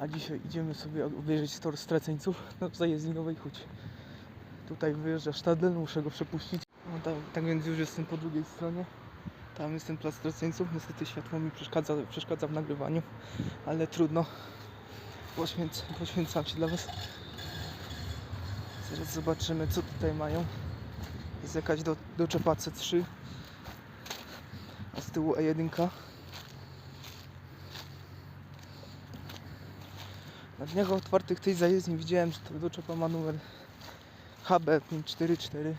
A dzisiaj idziemy sobie obejrzeć tor straceńców no, w zajezdni Nowej. Tutaj wyjeżdża Stadler, muszę go przepuścić. No, tak, tak więc już jestem po drugiej stronie. Tam jest ten plac straceńców. Niestety światło mi przeszkadza, przeszkadza w nagrywaniu, ale trudno. Poświęc, poświęcam się dla Was. Zaraz zobaczymy, co tutaj mają. Jest jakaś do, doczepa C3, a z tyłu E E1. Na dniach otwartych tej zajezdni widziałem, że to doczepa ma numer HB544.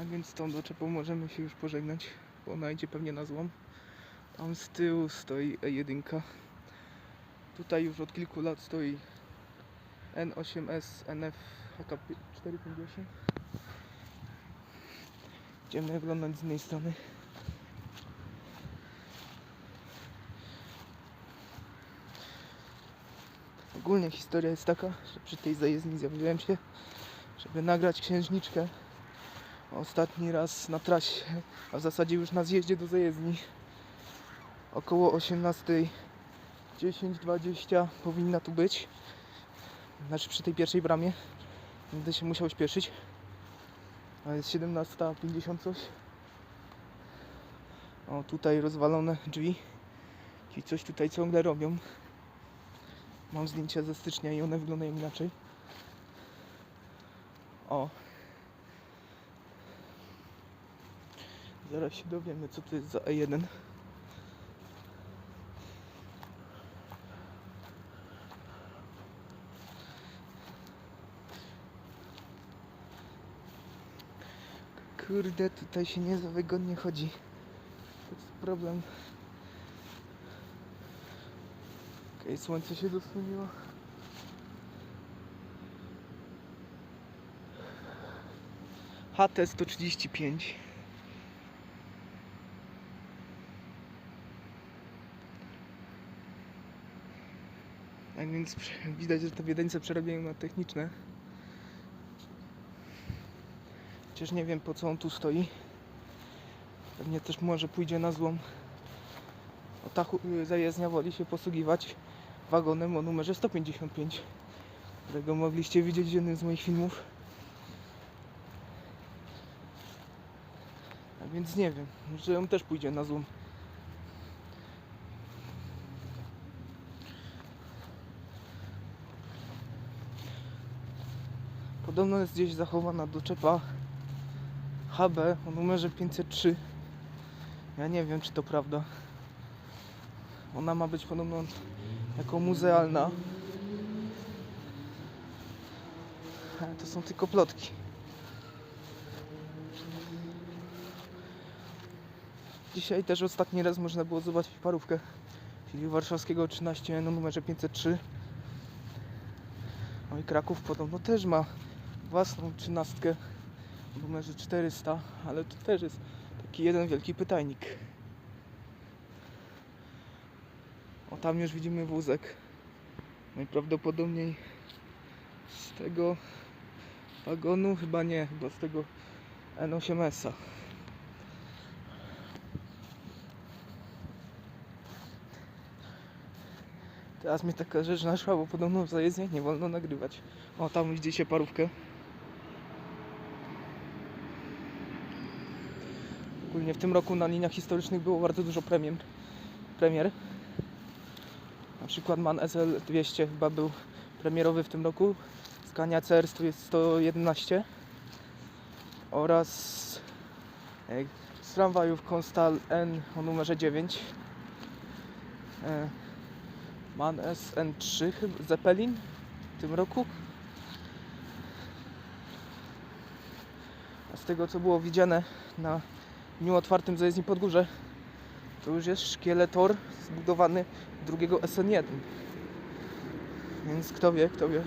A więc z tą doczepą możemy się już pożegnać, bo ona idzie pewnie na złom. Tam z tyłu stoi E1. Tutaj już od kilku lat stoi N8S NF HK450. Idziemy oglądać z innej strony. Ogólnie historia jest taka, że przy tej zajezdni zjawiłem się, żeby nagrać księżniczkę. Ostatni raz na trasie, a w zasadzie już na zjeździe do zajezdni. Około 18.10-20 powinna tu być. Znaczy przy tej pierwszej bramie. Będę się musiał śpieszyć. A jest 17.50 coś. O, tutaj rozwalone drzwi. Ci coś tutaj ciągle robią. Mam zdjęcia ze stycznia i one wyglądają inaczej. O. Zaraz się dowiemy, co to jest za E1. Kurde, tutaj się nie za wygodnie chodzi. To jest problem. Okej, słońce się zasłoniło. HT 135. Tak więc widać, że te wiedeńce przerabiają na techniczne. Chociaż nie wiem po co on tu stoi. Pewnie też może pójdzie na złom. O ta zajezdnia woli się posługiwać wagonem o numerze 155, którego mogliście widzieć w jednym z moich filmów. A więc nie wiem, może on też pójdzie na złom. Podobno jest gdzieś zachowana doczepa HB o numerze 503. Ja nie wiem, czy to prawda. Ona ma być podobno jako muzealna. Ale to są tylko plotki. Dzisiaj też ostatni raz można było zobaczyć parówkę czyli warszawskiego 13 na numerze 503. No i Kraków podobno też ma własną trzynastkę w numerze 400, ale to też jest taki jeden wielki pytajnik. O tam już widzimy wózek. Najprawdopodobniej z tego wagonu, chyba nie, chyba z tego N8S-a. Teraz mnie taka rzecz naszła, bo podobno w zajezdniach nie wolno nagrywać. O, tam widzicie parówkę. Ogólnie w tym roku na liniach historycznych było bardzo dużo premier. premier. Na przykład MAN SL200 chyba był premierowy w tym roku. Scania CR 111 oraz e, z tramwajów Konstal N o numerze 9. E, MAN SN3 chyba, Zeppelin w tym roku. Z tego co było widziane na dniu otwartym zajezdni Podgórze, to już jest szkieletor zbudowany drugiego SN1. Więc kto wie, kto wie.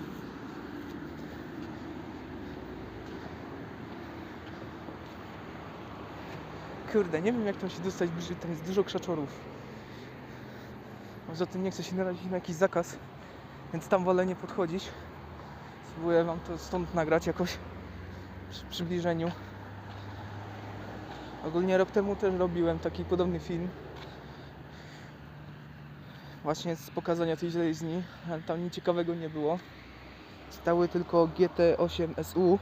Kurde, nie wiem jak tam się dostać bliżej, tam jest dużo krzaczorów. Poza tym nie chcę się narazić na jakiś zakaz Więc tam wolę nie podchodzić. Spróbuję wam to stąd nagrać jakoś przy przybliżeniu. Ogólnie rok temu też robiłem taki podobny film. Właśnie z pokazania tej żelazni, ale tam nic ciekawego nie było. Stały tylko GT8 SU.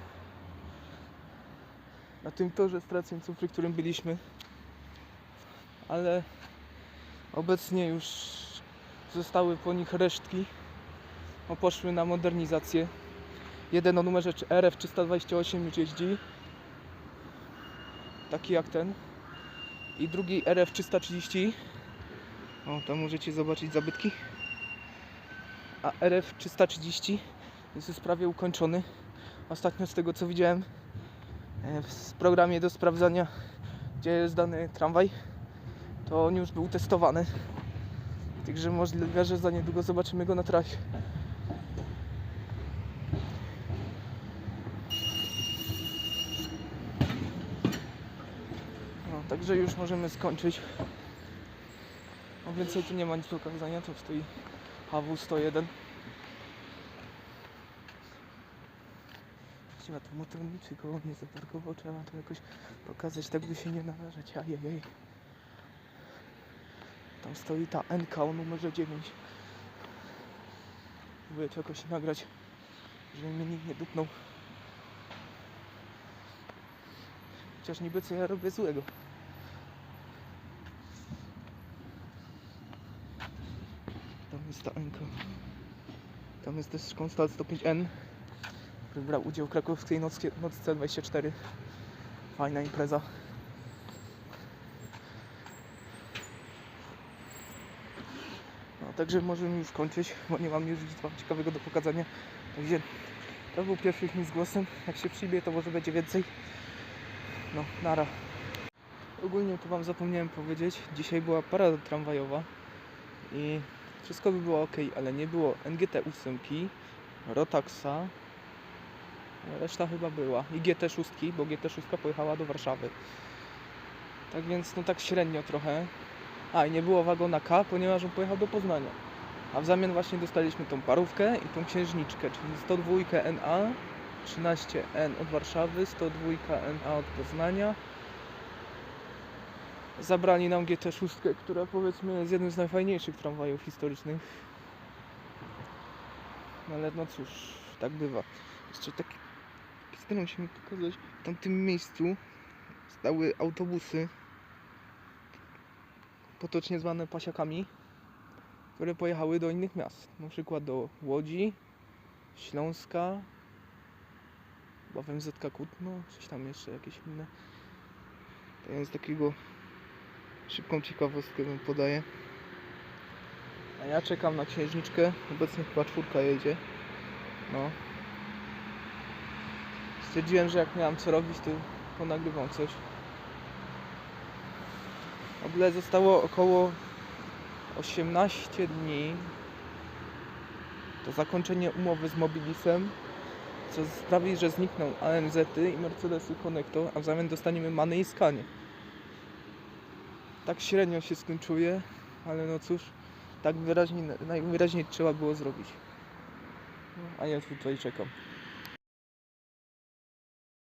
Na tym torze straceńców, przy którym byliśmy. Ale obecnie już zostały po nich resztki. No, poszły na modernizację. Jeden o numerze RF328 już jeździ. Taki jak ten. I drugi RF330. O, tam możecie zobaczyć zabytki. A RF330 jest już prawie ukończony. Ostatnio z tego co widziałem e, w programie do sprawdzania, gdzie jest dany tramwaj, to on już był testowany. Także możliwe, że za niedługo zobaczymy go na trasie. Także już możemy skończyć. No więcej tu nie ma nic do pokazania, to stoi HW101. Trzeba tu motorniczy koło mnie zaparkował, trzeba to jakoś pokazać, tak by się nie narażać. Ajajaj. Tam stoi ta NK o numerze 9. Próbuję to jakoś nagrać, żeby mnie nikt nie dupnął. Chociaż niby co ja robię złego. Tam jest też Konstal 105N, który brał udział w krakowskiej nockie, nocce 24. Fajna impreza. No, także możemy już kończyć, bo nie mam już nic ciekawego do pokazania. Także to był pierwszy film z głosem. Jak się przyjmie, to może będzie więcej. No, nara. Ogólnie to wam zapomniałem powiedzieć. Dzisiaj była parada tramwajowa i wszystko by było ok, ale nie było NGT 8, Rotaxa, reszta chyba była i GT 6, bo GT 6 pojechała do Warszawy. Tak więc no tak średnio trochę. A i nie było wagona K, ponieważ on pojechał do Poznania. A w zamian właśnie dostaliśmy tą parówkę i tą księżniczkę, czyli 102 NA, 13N od Warszawy, 102 NA od Poznania. Zabrali nam GT6, która powiedzmy jest jednym z najfajniejszych tramwajów historycznych. No ale no cóż, tak bywa. Jeszcze taki, staram się mi pokazać, w tamtym miejscu stały autobusy, potocznie zwane pasiakami, które pojechały do innych miast. Na przykład do Łodzi, Śląska, chyba WMZK Kutno, coś tam jeszcze jakieś inne. To jest takiego szybką ciekawostkę wam podaję. A ja czekam na księżniczkę. Obecnie chyba czwórka jedzie. No. Stwierdziłem, że jak miałem co robić, to ponagrywam coś. W zostało około 18 dni do zakończenia umowy z Mobilisem, co sprawi, że znikną AMZ-y i Mercedesy Connecto, a w zamian dostaniemy Many i Skanie. Tak średnio się skończuje, ale no cóż, tak wyraźnie, najwyraźniej trzeba było zrobić. No, A ja tutaj czekam.